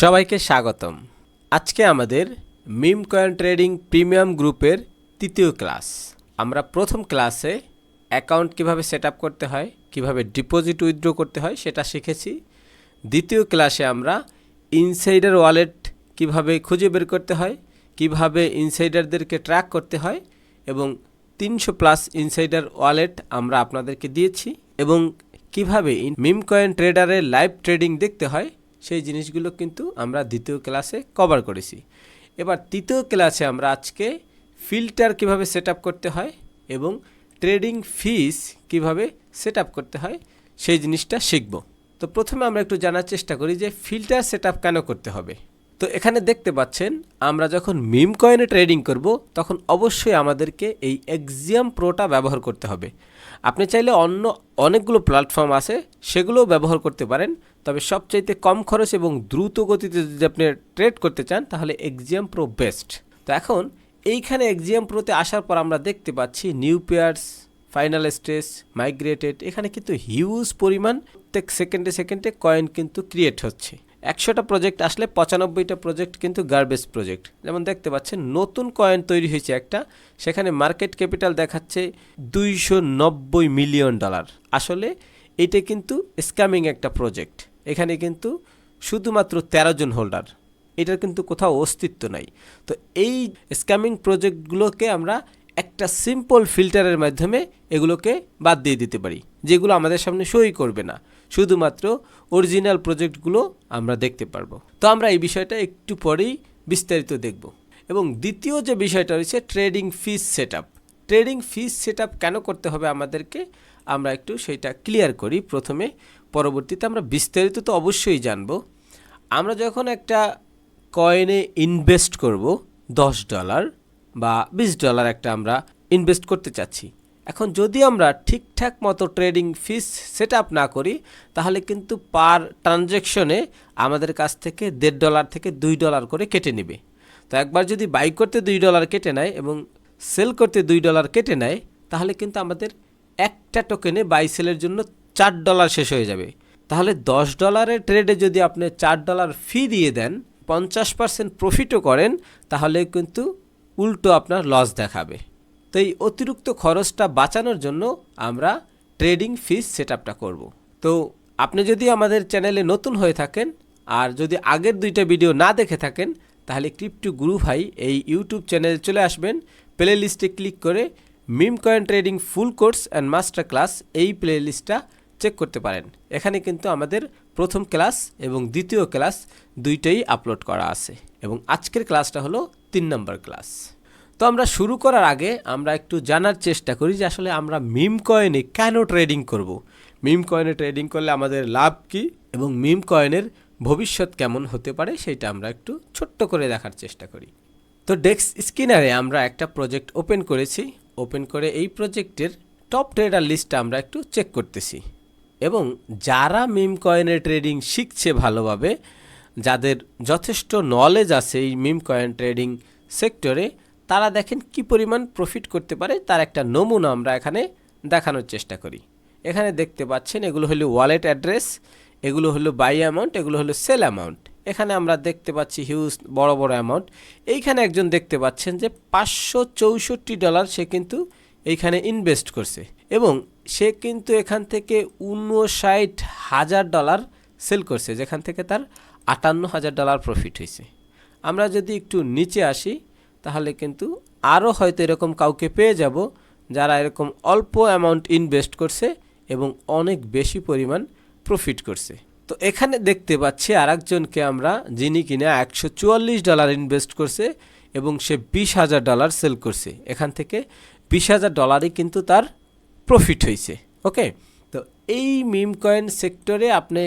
সবাইকে স্বাগতম। আজকে আমাদের মিম কয়েন ট্রেডিং প্রিমিয়াম গ্রুপের তৃতীয় ক্লাস। আমরা প্রথম ক্লাসে অ্যাকাউন্ট কীভাবে সেট করতে হয়, কীভাবে ডিপোজিট উইথড্র করতে হয় সেটা শিখেছি। দ্বিতীয় ক্লাসে আমরা ইনসাইডার ওয়ালেট কীভাবে খুঁজে বের করতে হয়, কীভাবে ইনসাইডারদেরকে ট্র্যাক করতে হয় এবং তিনশো প্লাস ইনসাইডার ওয়ালেট আমরা আপনাদেরকে দিয়েছি এবং কীভাবে মিম কয়েন ট্রেডারের লাইভ ট্রেডিং দেখতে হয় সেই জিনিসগুলো কিন্তু আমরা দ্বিতীয় ক্লাসে কভার করেছি। এবার তৃতীয় ক্লাসে আমরা আজকে ফিল্টার কীভাবে সেট করতে হয় এবং ট্রেডিং ফিস কীভাবে সেট করতে হয় সেই জিনিসটা শিখব। তো প্রথমে আমরা একটু জানার চেষ্টা করি যে ফিল্টার সেট কেন করতে হবে। তো এখানে দেখতে পাচ্ছেন, আমরা যখন মিম কয়েনে ট্রেডিং করব, তখন অবশ্যই আমাদেরকে এই এক্সিয়াম প্রোটা ব্যবহার করতে হবে। আপনি চাইলে অন্য অনেকগুলো প্ল্যাটফর্ম আছে, সেগুলোও ব্যবহার করতে পারেন। তবে সবচাইতে কম খরচ এবং দ্রুত গতিতে যদি আপনি ট্রেড করতে চান, তাহলে এক্সিয়াম প্রো বেস্ট তো এখন এইখানে এক্সিয়াম প্রোতে আসার পর আমরা দেখতে পাচ্ছি new pairs final stage migrated এখানে কিন্তু হিউজ পরিমাণ প্রত্যেক সেকেন্ডে সেকেন্ডে কয়েন কিন্তু ক্রিয়েট হচ্ছে। একশোটা প্রজেক্ট আসলে পঁচানব্বইটা প্রজেক্ট কিন্তু গার্বেজ প্রজেক্ট যেমন দেখতে পাচ্ছেন, নতুন কয়েন তৈরি হয়েছে একটা, সেখানে মার্কেট ক্যাপিটাল দেখাচ্ছে দুইশো নব্বই মিলিয়ন ডলার আসলে এটা কিন্তু স্ক্যামিং একটা প্রজেক্ট এখানে কিন্তু শুধুমাত্র তেরো জন হোল্ডার এটার কিন্তু কোথাও অস্তিত্ব নাই। তো এই স্ক্যামিং প্রজেক্টগুলোকে আমরা একটা সিম্পল ফিল্টারের মাধ্যমে এগুলোকে বাদ দিয়ে দিতে পারি, যেগুলো আমাদের সামনে সই করবে না। শুধুমাত্র অরিজিনাল প্রজেক্টগুলো আমরা দেখতে পারব। তো আমরা এই বিষয়টা একটু পরেই বিস্তারিত দেখব। এবং দ্বিতীয় যে বিষয়টা রয়েছে trading fees set trading fees set কেন করতে হবে আমাদেরকে? আমরা একটু সেটা ক্লিয়ার করি প্রথমে। পরবর্তীতে আমরা বিস্তারিত তো অবশ্যই জানব। আমরা যখন একটা কয়েনে ইনভেস্ট করব, দশ ডলার বা বিশ ডলার একটা আমরা ইনভেস্ট করতে চাচ্ছি এখন যদি আমরা ঠিকঠাক মতো ট্রেডিং ফিস সেট আপ না করি, তাহলে কিন্তু পার ট্রানজ্যাকশনে আমাদের কাছ থেকে দেড় ডলার থেকে দুই ডলার করে কেটে নেবে। তো একবার যদি বাই করতে দুই ডলার কেটে নেয় এবং সেল করতে দুই ডলার কেটে নেয়, তাহলে কিন্তু আমাদের একটা টোকেনে বাই সেলের জন্য চার ডলার শেষ হয়ে যাবে। তাহলে দশ ডলারের ট্রেডে যদি আপনি চার ডলার ফি দিয়ে দেন, পঞ্চাশ পার্সেন্ট প্রফিটও করেন, তাহলে কিন্তু উল্টো আপনার লস দেখাবে। তো এই অতিরিক্ত খরচটা বাঁচানোর জন্য আমরা ট্রেডিং ফিস সেট আপটা করব। তো আপনি যদি আমাদের চ্যানেলে নতুন হয়ে থাকেন আর যদি আগের দুইটা ভিডিও না দেখে থাকেন, তাহলে ক্রিপ্টো গুরু ভাই এই ইউটিউব চ্যানেলে চলে আসবেন। প্লে লিস্টে ক্লিক করে meme coin trading full course and master class এই প্লে লিস্টটা চেক করতে পারেন। এখানে কিন্তু আমাদের প্রথম ক্লাস এবং দ্বিতীয় ক্লাস দুইটাই আপলোড করা আছে এবং আজকের ক্লাসটা হলো তিন নম্বর ক্লাস। তো আমরা শুরু করার আগে আমরা একটু জানার চেষ্টা করি যে আসলে আমরা মিম কয়েনে কেন ট্রেডিং করব। মিম কয়েনে ট্রেডিং করলে আমাদের লাভ কি এবং মিম কয়েনের ভবিষ্যৎ কেমন হতে পারে সেটা আমরা একটু ছোট্ট করে দেখার চেষ্টা করি। তো ডেস্ক স্কিনারে আমরা একটা প্রজেক্ট ওপেন করেছি। ওপেন করে এই প্রজেক্টের টপ ট্রেডার লিস্টটা আমরা একটু চেক করতেছি। এবং যারা মিম কয়েনের ট্রেডিং শিখছে ভালোভাবে, যাদের যথেষ্ট নলেজ আছে এই মিম কয়েন ট্রেডিং সেক্টরে তারা দেখেন কি পরিমাণ প্রফিট করতে পারে, তার একটা নমুনা আমরা এখানে দেখানোর চেষ্টা করি। এখানে দেখতে পাচ্ছেন, এগুলো হলো ওয়ালেট অ্যাড্রেস এগুলো হলো বাই অ্যামাউন্ট এগুলো হলো সেল অ্যামাউন্ট এখানে আমরা দেখতে পাচ্ছি হিউজ বড় বড় অ্যামাউন্ট এইখানে একজন দেখতে পাচ্ছেন যে পাঁচশো চৌষট্টি ডলার সে কিন্তু এইখানে ইনভেস্ট করছে এবং সে কিন্তু এখান থেকে উনষাট হাজার ডলার সেল করছে, যেখান থেকে তার আটান্ন হাজার ডলার প্রফিট হয়েছে। আমরা যদি একটু নিচে আসি তাহলে কিন্তু আরও হয়তো এরকম কাউকে পেয়ে যাব যারা এরকম অল্প অ্যামাউন্ট ইনভেস্ট করছে এবং অনেক বেশি পরিমাণ প্রফিট করছে। তো এখানে দেখতে পাচ্ছি আরেকজনকে আমরা যিনি কিনা একশো চুয়াল্লিশ ডলার ইনভেস্ট করছে এবং সে বিশ হাজার ডলার সেল করছে। এখান থেকে বিশ হাজার ডলারই কিন্তু তার প্রফিট হয়েছে। ওকে? তো এই মিম কয়েন সেক্টরে আপনি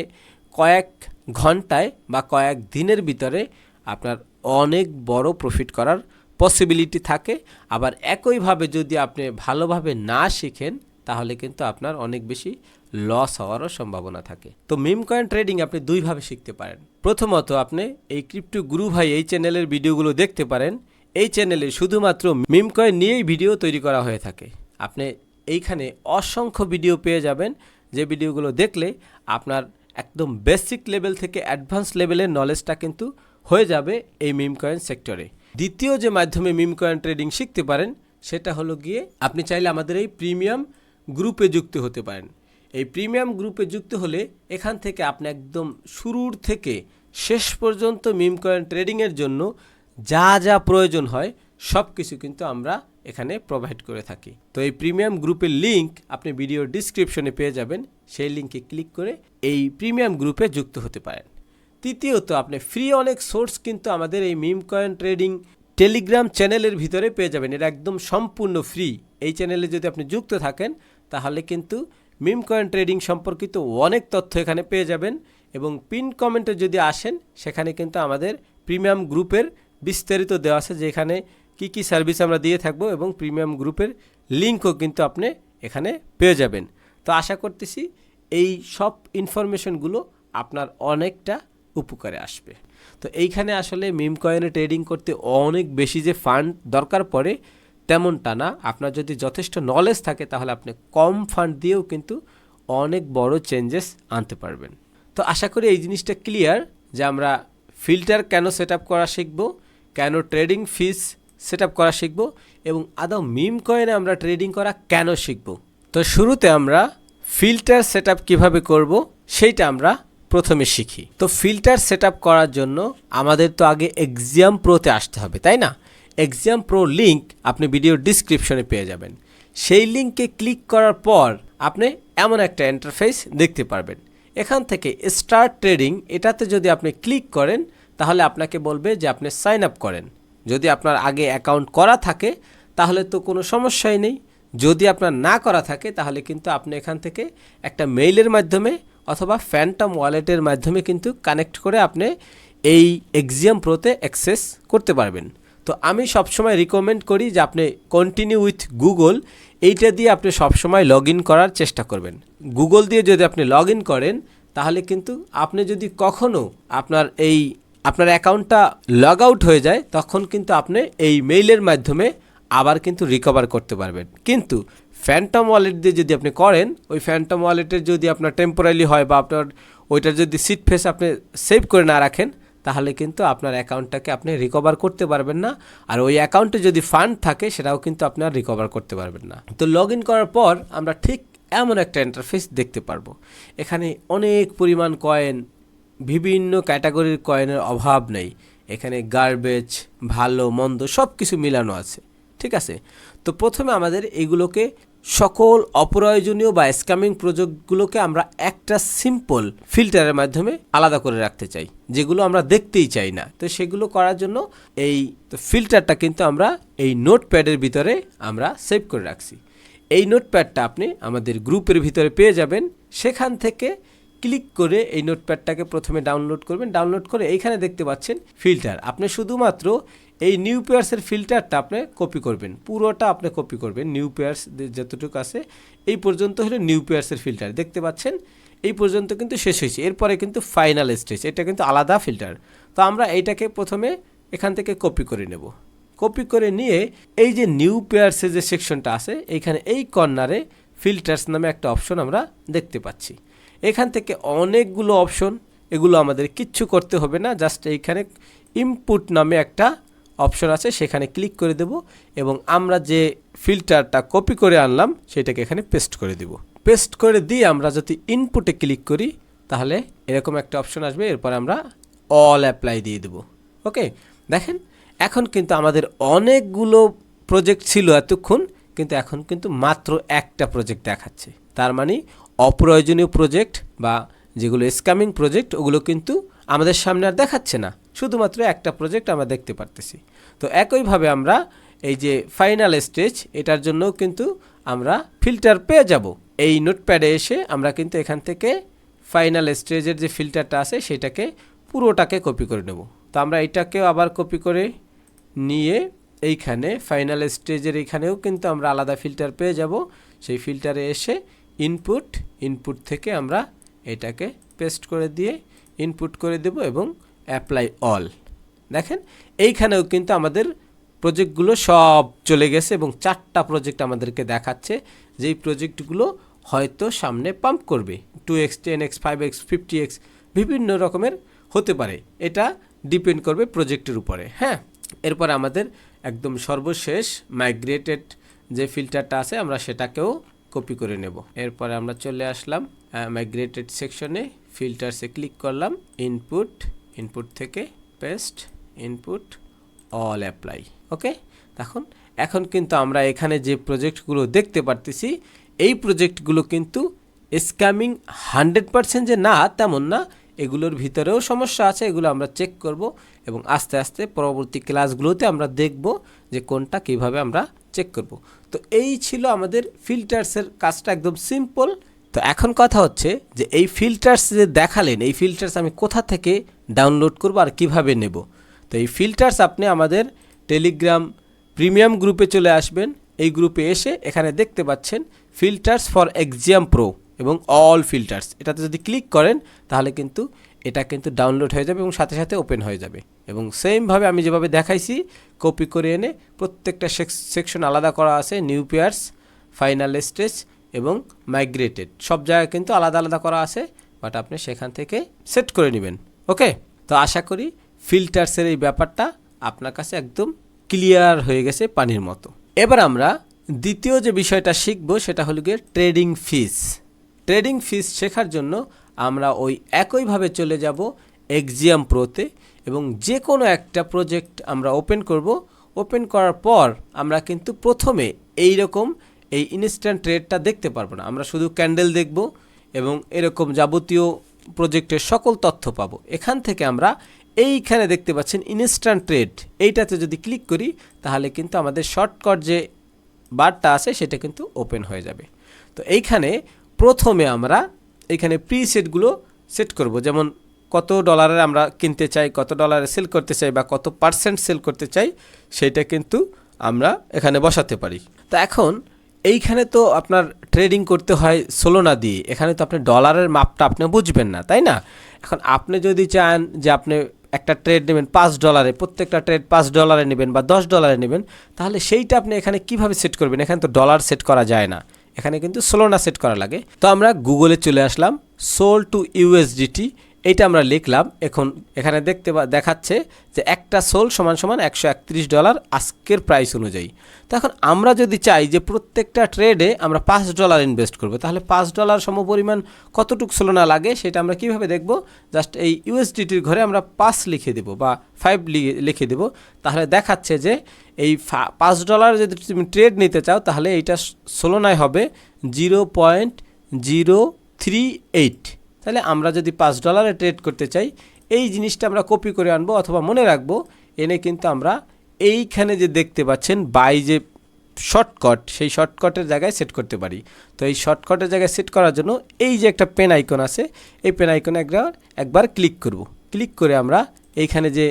কয়েক ঘন্টায় বা কয়েক দিনের ভিতরে আপনার অনেক বড় প্রফিট করার পসিবিলিটি থাকে। আবার একইভাবে যদি আপনি ভালোভাবে না শিখেন, তাহলে কিন্তু আপনার অনেক বেশি লস হওয়ারও সম্ভাবনা থাকে। তো মিম কয়েন ট্রেডিং আপনি দুইভাবে শিখতে পারেন। প্রথমত আপনি এই ক্রিপ্টো গুরু ভাই এই চ্যানেলের ভিডিওগুলো দেখতে পারেন। এই চ্যানেলে শুধুমাত্র মিম কয়েন নিয়েই ভিডিও তৈরি করা হয়ে থাকে। আপনি এইখানে অসংখ্য ভিডিও পেয়ে যাবেন। যে ভিডিওগুলো দেখলে আপনার একদম বেসিক লেভেল থেকে অ্যাডভান্স লেভেলের নলেজটা কিন্তু হয়ে যাবে এই মিম কয়েন সেক্টরে দ্বিতীয় যে মাধ্যমে মিম কয়েন ট্রেডিং শিখতে পারেন, সেটা হলো গিয়ে আপনি চাইলে আমাদের এই প্রিমিয়াম গ্রুপে যুক্ত হতে পারেন। এই প্রিমিয়াম গ্রুপে যুক্ত হলে এখান থেকে আপনি একদম শুরুর থেকে শেষ পর্যন্ত মিম কয়েন ট্রেডিংয়ের জন্য যা যা প্রয়োজন হয় সব কিছু কিন্তু আমরা এখানে প্রোভাইড করে থাকি। তো এই প্রিমিয়াম গ্রুপের লিংক আপনি ভিডিও ডিসক্রিপশনে পেয়ে যাবেন। সেই লিঙ্কে ক্লিক করে এই প্রিমিয়াম গ্রুপে যুক্ত হতে পারেন। তৃতীয়ত, আপনি ফ্রি অনেক সোর্স কিন্তু আমাদের এই মিম কয়েন ট্রেডিং টেলিগ্রাম চ্যানেলের ভিতরে পেয়ে যাবেন। এটা একদম সম্পূর্ণ ফ্রি এই চ্যানেলে যদি আপনি যুক্ত থাকেন, তাহলে কিন্তু মিম কয়েন ট্রেডিং সম্পর্কিত অনেক তথ্য এখানে পেয়ে যাবেন এবং পিন কমেন্টে যদি আসেন, সেখানে কিন্তু আমাদের প্রিমিয়াম গ্রুপের বিস্তারিত দেওয়া আছে, যেখানে কি কি সার্ভিস আমরা দিয়ে থাকব এবং প্রিমিয়াম গ্রুপের লিঙ্কও কিন্তু আপনি এখানে পেয়ে যাবেন। তো আশা করতেছি এই সব ইনফরমেশনগুলো আপনার অনেকটা উপকারে আসবে। তো এইখানে আসলে মিম কয়েনে ট্রেডিং করতে অনেক বেশি যে ফান্ড দরকার পড়ে, তেমনটা না। আপনার যদি যথেষ্ট নলেজ থাকে, তাহলে আপনি কম ফান্ড দিয়েও কিন্তু অনেক বড় চেঞ্জেস আনতে পারবেন। তো আশা করি এই জিনিসটা ক্লিয়ার যে আমরা ফিল্টার কেন সেট আপ করা শিখব, কেন ট্রেডিং ফিস সেট আপ করা শিখব, এবং আদৌ মিম কয়েনে আমরা ট্রেডিং করা কেন শিখব। তো শুরুতে আমরা ফিল্টার সেট আপ কীভাবে করব, সেইটা আমরা প্রথমে শিখি। তো ফিল্টার সেট করার জন্য আমাদের তো আগে এক্সাম প্রোতে আসতে হবে, তাই না? এক্সাম প্রো লিঙ্ক আপনি ভিডিও ডিসক্রিপশনে পেয়ে যাবেন। সেই লিঙ্কে ক্লিক করার পর আপনি এমন একটা ইন্টারফেস দেখতে পারবেন। এখান থেকে স্টার্ট ট্রেডিং এটাতে যদি আপনি ক্লিক করেন, তাহলে আপনাকে বলবে যে আপনি সাইন আপ করেন। যদি আপনার আগে অ্যাকাউন্ট করা থাকে, তাহলে তো কোনো সমস্যাই নেই। যদি আপনার না করা থাকে, তাহলে কিন্তু আপনি এখান থেকে একটা মেইলের মাধ্যমে অথবা ফ্যান্টম ওয়ালেটের মাধ্যমে কিন্তু কানেক্ট করে আপনি এই এক্সিয়াম প্রোতে অ্যাক্সেস করতে পারবেন। তো আমি সবসময় রিকমেন্ড করি যে আপনি কন্টিনিউ উইথ গুগল এইটা দিয়ে আপনি সবসময় লগ ইন করার চেষ্টা করবেন। গুগল দিয়ে যদি আপনি লগ ইন করেন, তাহলে কিন্তু আপনি যদি কখনও আপনার এই, আপনার অ্যাকাউন্টটা লগ আউট হয়ে যায়, তখন কিন্তু আপনি এই মেইলের মাধ্যমে আবার কিন্তু রিকভার করতে পারবেন। কিন্তু ফ্যান্টম ওয়ালেট দিয়ে যদি আপনি করেন, ওই ফ্যান্টম ওয়ালেটের যদি আপনার টেম্পোরারি হয় বা আপনার ওইটার যদি সিট ফেস আপনি সেভ করে না রাখেন, তাহলে কিন্তু আপনার অ্যাকাউন্টটাকে আপনি রিকভার করতে পারবেন না। আর ওই অ্যাকাউন্টে যদি ফান্ড থাকে, সেটাও কিন্তু আপনার রিকভার করতে পারবেন না। তো লগ ইন করার পর আমরা ঠিক এমন একটা ইন্টারফেস দেখতে পারব। এখানে অনেক পরিমাণ কয়েন বিভিন্ন ক্যাটাগরির কয়েনের অভাব নেই। এখানে গার্বেজ ভালো, মন্দ সব কিছু মিলানো আছে। ঠিক আছে? তো প্রথমে আমাদের এগুলোকে সকল অপ্রয়োজনীয় বা স্ক্যামিং প্রজেক্টগুলোকে আমরা একটা সিম্পল ফিল্টারের মাধ্যমে আলাদা করে রাখতে চাই, যেগুলো আমরা দেখতেই চাই না। তো সেগুলো করার জন্য এই ফিল্টারটা কিন্তু আমরা এই নোটপ্যাডের ভিতরে আমরা সেভ করে রাখছি। এই নোটপ্যাডটা আপনি আমাদের গ্রুপের ভিতরে পেয়ে যাবেন। সেখান থেকে ক্লিক করে এই নোটপ্যাডটাকে প্রথমে ডাউনলোড করবেন। ডাউনলোড করে এইখানে দেখতে পাচ্ছেন ফিল্টার আপনি শুধুমাত্র এই নিউ পেয়ার্সের ফিল্টারটা আপনি কপি করবেন। পুরোটা আপনি কপি করবেন নিউ পেয়ার্স যতটুকু আছে, এই পর্যন্ত হলো নিউ পেয়ার্সের ফিল্টার দেখতে পাচ্ছেন? এই পর্যন্ত কিন্তু শেষ হয়েছে। এরপরে কিন্তু ফাইনাল স্টেজ এটা কিন্তু আলাদা ফিল্টার তো আমরা এইটাকে প্রথমে এখান থেকে কপি করে নেব। কপি করে নিয়ে এই যে নিউ পেয়ার্সের যে সেকশনটা আছে, এইখানে এই কর্নারে ফিল্টার্স নামে একটা অপশন আমরা দেখতে পাচ্ছি। এখান থেকে অনেকগুলো অপশন এগুলো আমাদের কিচ্ছু করতে হবে না জাস্ট এইখানে ইনপুট নামে একটা অপশন আছে, সেখানে ক্লিক করে দেব এবং আমরা যে ফিল্টারটা কপি করে আনলাম, সেটাকে এখানে পেস্ট করে দেব। পেস্ট করে দিয়ে আমরা যদি ইনপুটে ক্লিক করি, তাহলে এরকম একটা অপশন আসবে, এরপর আমরা অল অ্যাপ্লাই দিয়ে দেব। ওকে? দেখেন, এখন কিন্তু আমাদের অনেকগুলো প্রজেক্ট ছিল এতক্ষণ, কিন্তু এখন কিন্তু মাত্র একটা প্রজেক্ট দেখাচ্ছে। তার মানে অপ্রয়োজনীয় প্রজেক্ট বা যেগুলো স্ক্যামিং প্রজেক্ট ওগুলো কিন্তু আমাদের সামনে আর দেখাচ্ছে না। শুধুমাত্র একটা প্রজেক্ট আমরা দেখতে পারতেছি। তো একইভাবে আমরা এই যে ফাইনাল স্টেজ এটার জন্য কিন্তু আমরা ফিল্টার পেয়ে যাব। এই নোটপ্যাডে এসে আমরা কিন্তু এখান থেকে ফাইনাল স্টেজের যে ফিল্টারটা আছে, সেটাকে পুরোটাকে কপি করে নেব। তো আমরা এটাকেও আবার কপি করে নিয়ে এইখানে ফাইনাল স্টেজের এইখানেও কিন্তু আমরা আলাদা ফিল্টার পেয়ে যাব। সেই ফিল্টারে এসে ইনপুট ইনপুট থেকে আমরা এটাকে পেস্ট করে দিয়ে ইনপুট করে দেব এবং অ্যাপ্লাই অল দেখেন, এইখানেও কিন্তু আমাদের প্রজেক্টগুলো সব চলে গেছে এবং চারটা প্রজেক্ট আমাদেরকে দেখাচ্ছে, যেই প্রজেক্টগুলো হয়তো সামনে পাম্প করবে। Two X ten X five X fifty X বিভিন্ন রকমের হতে পারে। এটা ডিপেন্ড করবে প্রজেক্টের উপরে হ্যাঁ? এরপর আমাদের একদম সর্বশেষ মাইগ্রেটেড যে ফিল্টারটা আছে, আমরা সেটাকেও কপি করে নেব। এরপরে আমরা চলে আসলাম মাইগ্রেটেড সেকশনে ফিল্টারসে ক্লিক করলাম ইনপুট ইনপুট থেকে paste input all apply okay এখন এখন কিন্তু আমরা এখানে যে প্রজেক্টগুলো দেখতে পারতেছি, এই প্রজেক্টগুলো কিন্তু স্ক্যামিং হান্ড্রেড পার্সেন্ট যে না, তেমন না, এগুলোর ভিতরেও সমস্যা আছে, এগুলো আমরা চেক করব এবং আস্তে আস্তে পরবর্তী ক্লাসগুলোতে আমরা দেখব যে কোনটা কীভাবে আমরা চেক করব। তো এই ছিল আমাদের ফিল্টার্সের কাজটা একদম সিম্পল তো এখন কথা হচ্ছে যে এই ফিল্টার্স যে দেখালেন, এই ফিল্টার্স আমি কোথা থেকে ডাউনলোড করব আর কীভাবে নেব? তো এই ফিল্টার্স আপনি আমাদের টেলিগ্রাম প্রিমিয়াম গ্রুপে চলে আসবেন। এই গ্রুপে এসে এখানে দেখতে পাচ্ছেন ফিল্টার্স ফর এক্সাম প্রো এবং অল ফিল্টার্স এটাতে যদি ক্লিক করেন, তাহলে কিন্তু এটা কিন্তু ডাউনলোড হয়ে যাবে এবং সাথে সাথে ওপেন হয়ে যাবে। এবং সেমভাবে আমি যেভাবে দেখাইছি কপি করে এনে প্রত্যেকটা সেকশন আলাদা করা আছে নিউ পেয়ার্স ফাইনাল স্টেজ এবং মাইগ্রেটেড সব জায়গায় কিন্তু আলাদা আলাদা করা আছে বাট আপনি সেখান থেকে সেট করে নেবেন। ওকে তো আশা করি ফিল্টার্সের এই ব্যাপারটা আপনার কাছে একদম ক্লিয়ার হয়ে গেছে পানির মতো। এবার আমরা দ্বিতীয় যে বিষয়টা শিখব সেটা হলো গিয়ে ট্রেডিং ফিস ট্রেডিং ফিস শেখার জন্য আমরা ওই একইভাবে চলে যাব এক্সিয়াম প্রোতে এবং যে কোনো একটা প্রজেক্ট আমরা ওপেন করব। ওপেন করার পর আমরা কিন্তু প্রথমে এই রকম এই ইনস্ট্যান্ট ট্রেডটা দেখতে পারব না। আমরা শুধু ক্যান্ডেল দেখব এবং এরকম যাবতীয় প্রজেক্টের সকল তথ্য পাবো। এখান থেকে আমরা এইখানে দেখতে পাচ্ছেন ইনস্ট্যান্ট ট্রেড এইটাতে যদি ক্লিক করি, তাহলে কিন্তু আমাদের শর্টকাট যে বারটা আছে, সেটা কিন্তু ওপেন হয়ে যাবে। তো এইখানে প্রথমে আমরা এখানে প্রি সেটগুলো সেট করব। যেমন কত ডলারের আমরা কিনতে চাই, কত ডলারে সেল করতে চাই বা কত পার্সেন্ট সেল করতে চাই, সেটা কিন্তু আমরা এখানে বসাতে পারি। তো এখন এইখানে তো আপনার ট্রেডিং করতে হয় সোলোনা দিয়ে। এখানে তো আপনি ডলারের মাপটা আপনি বুঝবেন না, তাই না? এখন আপনি যদি চান যে আপনি একটা ট্রেড নেবেন পাঁচ ডলারে প্রত্যেকটা ট্রেড পাঁচ ডলারে নেবেন বা দশ ডলারে নেবেন, তাহলে সেইটা আপনি এখানে কীভাবে সেট করবেন? এখানে তো ডলার সেট করা যায় না। এখানে কিন্তু সোলোনা সেট করা লাগে। তো আমরা গুগলে চলে আসলাম সোল টু ইউএসডিটি এইটা আমরা লিখলাম, এখন এখানে দেখতে দেখাচ্ছে যে একটা সোল সমান সমান একশো একত্রিশ ডলার আজকের প্রাইস অনুযায়ী। তো এখন আমরা যদি চাই যে প্রত্যেকটা ট্রেডে আমরা পাঁচ ডলার ইনভেস্ট করব, তাহলে পাঁচ ডলার সমপরিমাণ কতটুক সোলোনা লাগে সেটা আমরা কীভাবে দেখব? জাস্ট এই ইউএসডিটির ঘরে আমরা পাঁচ লিখে দেবো বা ফাইভ লিখে দেবো। তাহলে দেখাচ্ছে যে এই পাঁচ ডলার যদি তুমি ট্রেড নিতে চাও, তাহলে এইটা সোলোনায় হবে, zero point zero three eight. তাহলে আমরা যদি পাঁচ ডলারে ট্রেড করতে চাই, এই জিনিসটা আমরা কপি করে আনব অথবা মনে রাখব, এনে কিন্তু আমরা এইখানে যে দেখতে পাচ্ছেন বাই যে শর্টকট সেই শর্টকটের জায়গায় সেট করতে পারি। তো এই শর্টকটের জায়গায় সেট করার জন্য এই যে একটা পেন আইকন আছে, এই পেন আইকনে একবার একবার ক্লিক করব। ক্লিক করে আমরা এইখানে যে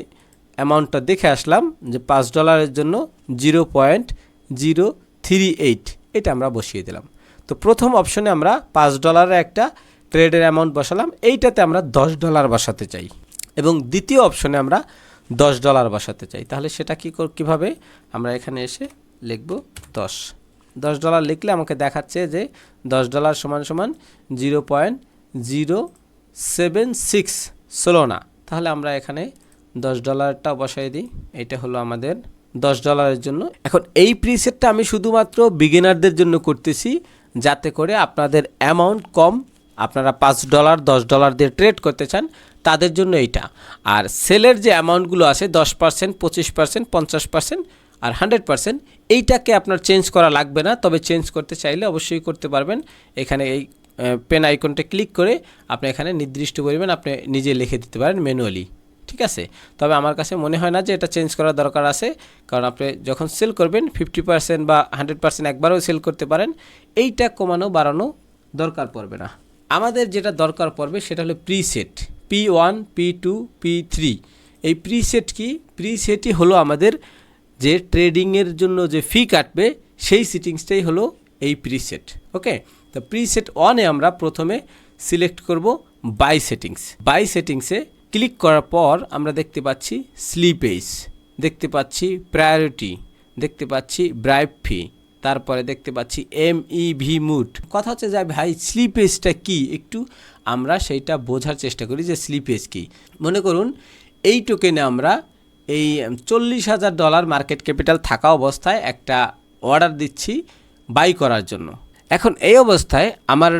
অ্যামাউন্টটা দেখে আসলাম, যে পাঁচ ডলারের জন্য zero point zero three eight এটা আমরা বসিয়ে দিলাম। তো প্রথম অপশনে আমরা পাঁচ ডলারের একটা ট্রেডের অ্যামাউন্ট বসালাম, এইটাতে আমরা দশ ডলার বসাতে চাই। এবং দ্বিতীয় অপশনে আমরা দশ ডলার বসাতে চাই। তাহলে সেটা কী কীভাবে? আমরা এখানে এসে লিখব দশ। দশ ডলার লিখলে আমাকে দেখাচ্ছে যে দশ ডলার সমান সমান zero point zero seven six ষোলো না। তাহলে আমরা এখানে দশ ডলারটা বসাই দিই। এটা হলো আমাদের দশ ডলারের জন্য। এখন এই প্রিসেটটা আমি শুধুমাত্র বিগিনারদের জন্য করতেছি, যাতে করে আপনাদের অ্যামাউন্ট কম আপনারা পাঁচ ডলার, দশ ডলার দিয়ে ট্রেড করতে চান, তাদের জন্য এইটা। আর সেলের যে অ্যামাউন্টগুলো আছে, দশ পার্সেন্ট পঁচিশ পার্সেন্ট পঞ্চাশ পার্সেন্ট আর হান্ড্রেড পার্সেন্ট এইটাকে আপনার চেঞ্জ করা লাগবে না। তবে চেঞ্জ করতে চাইলে অবশ্যই করতে পারবেন। এখানে এই পেন আইকনটা ক্লিক করে আপনি এখানে নির্দিষ্ট পরিমাণ আপনি নিজে লিখে দিতে পারেন ম্যানুয়ালি ঠিক আছে? তবে আমার কাছে মনে হয় না যে এটা চেঞ্জ করার দরকার আছে। কারণ আপনি যখন সেল করবেন ফিফটি পার্সেন্ট বা হান্ড্রেড পার্সেন্ট একবারও সেল করতে পারেন, এইটা কমানো, বাড়ানো দরকার পড়বে না। আমাদের যেটা দরকার পড়বে সেটা হলো preset P one P two P three এই প্রিসেট কি? প্রিসেটই হলো আমাদের যে ট্রেডিংয়ের জন্য যে ফি কাটবে, সেই সিটিংসটাই হলো এই প্রিসেট ওকে তো প্রিসেট ওয়ানে আমরা প্রথমে সিলেক্ট করব বাই সেটিংস বাই সেটিংসে ক্লিক করার পর আমরা দেখতে পাচ্ছি স্লিপেজ দেখতে পাচ্ছি প্রায়োরিটি দেখতে পাচ্ছি ব্রাইব ফি তারপরে দেখতে পাচ্ছি এম ই ভি মুড কথা হচ্ছে যে ভাই স্লিপেজটা কি? একটু আমরা সেইটা বোঝার চেষ্টা করি যে স্লিপেজ কি। মনে করুন, এই টোকেনে আমরা এই চল্লিশ হাজার ডলার মার্কেট ক্যাপিটাল থাকা অবস্থায় একটা অর্ডার দিচ্ছি বাই করার জন্য। এখন এই অবস্থায় আমার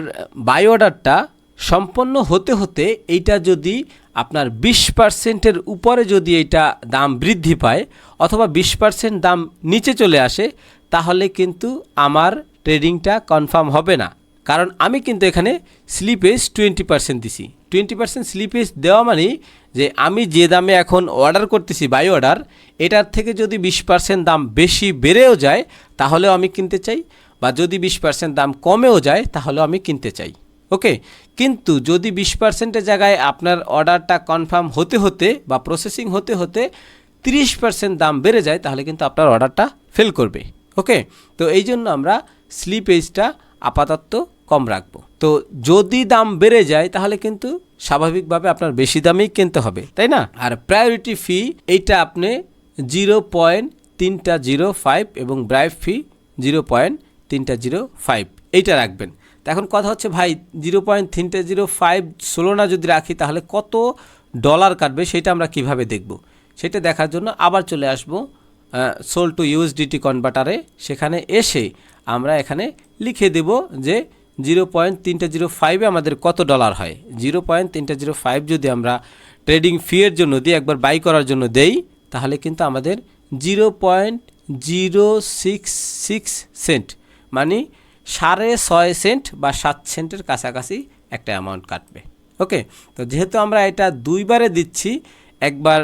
বাই অর্ডারটা সম্পন্ন হতে হতে এইটা যদি আপনার বিশ পার্সেন্টের উপরে যদি এইটা দাম বৃদ্ধি পায়, অথবা বিশ পার্সেন্ট দাম নিচে চলে আসে তাহলে কিন্তু আমার ট্রেডিংটা কনফার্ম হবে না। কারণ আমি কিন্তু এখানে স্লিপেজ টোয়েন্টি পার্সেন্ট দিছি। টোয়েন্টি পার্সেন্ট স্লিপেজ দেওয়া মানে যে আমি যে দামে এখন অর্ডার করতেছি বাই অর্ডার এটার থেকে যদি বিশ পার্সেন্ট দাম বেশি বেড়েও যায়, তাহলেও আমি কিনতে চাই। বা যদি বিশ পার্সেন্ট দাম কমেও যায়, তাহলেও আমি কিনতে চাই। ওকে কিন্তু যদি বিশ পার্সেন্টের জায়গায় আপনার অর্ডারটা কনফার্ম হতে হতে বা প্রসেসিং হতে হতে তিরিশ পার্সেন্ট দাম বেড়ে যায়, তাহলে কিন্তু আপনার অর্ডারটা ফেল করবে। ওকে তো এই জন্য আমরা স্লিপেজটা আপাতত কম রাখব। তো যদি দাম বেড়ে যায়, তাহলে কিন্তু স্বাভাবিকভাবে আপনার বেশি দামেই কিনতে হবে, তাই না? আর প্রায়োরিটি ফি এইটা আপনি জিরো পয়েন্ট তিনটা জিরো ফাইভ এবং ব্রাইভ ফি জিরো পয়েন্ট তিনটা জিরো ফাইভ এইটা রাখবেন। তো এখন কথা হচ্ছে, ভাই জিরো পয়েন্ট তিনটে জিরো ফাইভ ষোলো না যদি রাখি, তাহলে কত ডলার কাটবে, সেটা আমরা কীভাবে দেখব? সেটা দেখার জন্য আবার চলে আসব সোল টু ইউএসডিটি কনভার্টারে সেখানে এসে আমরা এখানে লিখে দেব যে জিরো পয়েন্ট তিনটে জিরো ফাইভে আমাদের কত ডলার হয়। জিরো পয়েন্ট তিনটে জিরো ফাইভ যদি আমরা ট্রেডিং ফিয়ের জন্য দিই, একবার বাই করার জন্য দেই, তাহলে কিন্তু আমাদের zero point zero six six cent মানে সাড়ে ছয় সেন্ট বা সাত সেন্টের কাছাকাছি একটা অ্যামাউন্ট কাটবে। ওকে তো যেহেতু আমরা এটা দুইবারে দিচ্ছি, একবার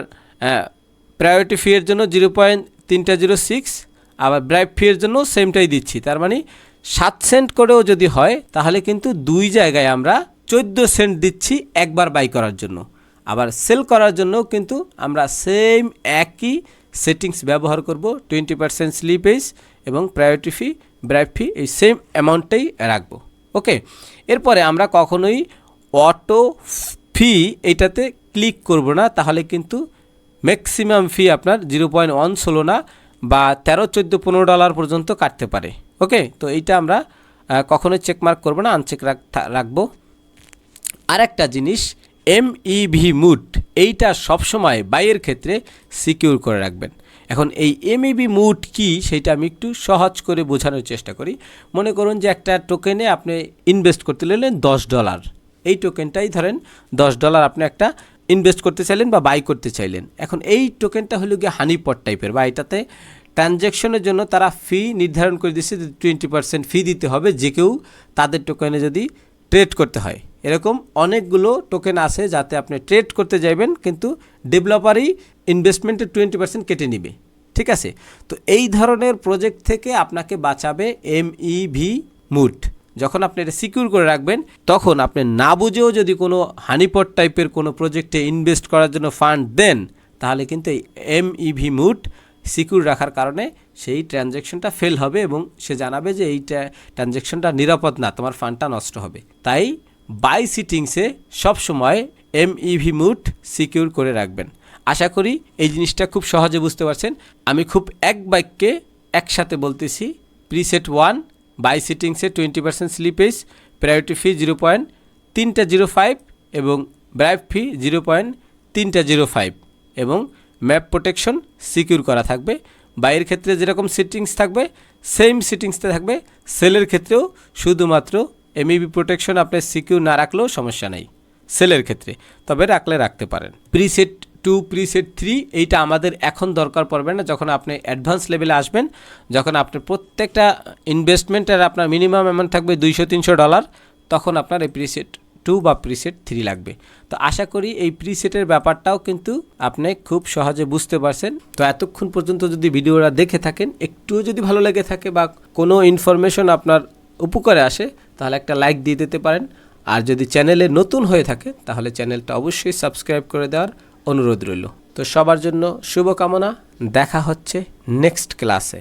প্রায়োরিটি ফিয়ের জন্য জিরো পয়েন্ট তিনটা জিরো সিক্স, আবার ব্রাইভ ফিয়ের জন্য সেমটাই দিচ্ছি। তার মানে সাত সেন্ট করেও যদি হয়, তাহলে কিন্তু দুই জায়গায় আমরা চোদ্দ সেন্ট দিচ্ছি একবার বাই করার জন্য। আবার সেল করার জন্য কিন্তু আমরা সেম একই সেটিংস ব্যবহার করব, টোয়েন্টি পার্সেন্ট স্লিপেজ এবং প্রায়োরিটি ফি ব্রাইভ ফি, এই সেম অ্যামাউন্টটাই রাখব। ওকে? এরপরে আমরা কখনোই অটো ফি এইটাতে ক্লিক করব না, তাহলে কিন্তু ম্যাক্সিমাম ফি আপনার জিরো পয়েন্ট ওয়ান ষোলো না বা তেরো, চোদ্দ, পনেরো ডলার পর্যন্ত কাটতে পারে। ওকে তো এইটা আমরা কখনোই চেকমার্ক করব না আনচেক রাখব। আরেকটা জিনিস এম ইভি মুড এইটা সবসময় বাইয়ের ক্ষেত্রে সিকিউর করে রাখবেন। এখন এই এমইবি মুড কি, সেটা আমি একটু সহজ করে বোঝানোর চেষ্টা করি। মনে করুন যে একটা টোকেনে আপনি ইনভেস্ট করতে নিলেন দশ ডলার এই টোকেনটাই ধরেন দশ ডলার আপনি একটা ইনভেস্ট করতে চাইলেন বা বাই করতে চাইলেন। এখন এই টোকেনটা হলো গিয়ে হানিপট টাইপের বা এটাতে ট্রানজ্যাকশনের জন্য তারা ফি নির্ধারণ করে দিচ্ছে যে টোয়েন্টি পার্সেন্ট ফি দিতে হবে যে কেউ তাদের টোকেনে যদি ট্রেড করতে হয়। এরকম অনেকগুলো টোকেন আছে যাতে আপনি ট্রেড করতে যাইবেন, কিন্তু ডেভেলপারই ইনভেস্টমেন্টের টোয়েন্টি পার্সেন্ট কেটে নিবে। ঠিক আছে? তো এই ধরনের প্রজেক্ট থেকে আপনাকে বাঁচাবে এম ই ভি মুড যখন আপনি এটা সিকিউর করে রাখবেন, তখন আপনি না বুঝেও যদি কোনো হানিপট টাইপের কোনো প্রজেক্টে ইনভেস্ট করার জন্য ফান্ড দেন, তাহলে কিন্তু এই M E V mode secure রাখার কারণে সেই ট্রানজ্যাকশনটা ফেল হবে এবং সে জানাবে যে এই ট্রানজ্যাকশনটা নিরাপদ না, তোমার ফান্ডটা নষ্ট হবে। তাই বাই সিটিংসে সবসময় এম ইভি মুড সিকিউর করে রাখবেন। আশা করি এই জিনিসটা খুব সহজে বুঝতে পারছেন। আমি খুব এক বাক্যে একসাথে বলতেছি preset one buy সিটিংসে twenty percent slippage, priority fee zero point তিনটা জিরো ফাইভ এবং ব্রাইভ ফি জিরো পয়েন্ট তিনটা জিরো ফাইভ এবং ম্যাপ প্রোটেকশন সিকিউর করা থাকবে। বাইয়ের ক্ষেত্রে যেরকম সিটিংস থাকবে, সেম সিটিংসতে থাকবে। সেলের ক্ষেত্রেও শুধুমাত্র এমইবি প্রোটেকশন আপনি সিকিউর না রাখলেও সমস্যা নেই। সেলের ক্ষেত্রে, তবে রাখলে রাখতে পারেন। প্রিসেট টু প্রিসেট থ্রি এইটা আমাদের এখন দরকার পড়বে না যখন আপনি অ্যাডভান্স লেভেলে আসবেন, যখন আপনি প্রত্যেকটা ইনভেস্টমেন্টের আপনার মিনিমাম অ্যামাউন্ট থাকবে দুইশো, তিনশো ডলার তখন আপনার এই প্রিসেট টু বা প্রিসেট থ্রি লাগবে। তো আশা করি এই প্রিসেটের ব্যাপারটাও কিন্তু আপনি খুব সহজে বুঝতে পারছেন। তো এতক্ষণ পর্যন্ত যদি ভিডিওটা দেখে থাকেন, একটুও যদি ভালো লেগে থাকে বা কোনো ইনফরমেশন আপনার উপকারে আসে, তাহলে একটা লাইক দিয়ে দিতে পারেন। আর যদি চ্যানেলে নতুন হয়ে থাকে, তাহলে চ্যানেলটা অবশ্যই সাবস্ক্রাইব করে দেওয়ার অনুরোধ রইল। তো সবার জন্য শুভকামনা। দেখা হচ্ছে নেক্সট ক্লাসে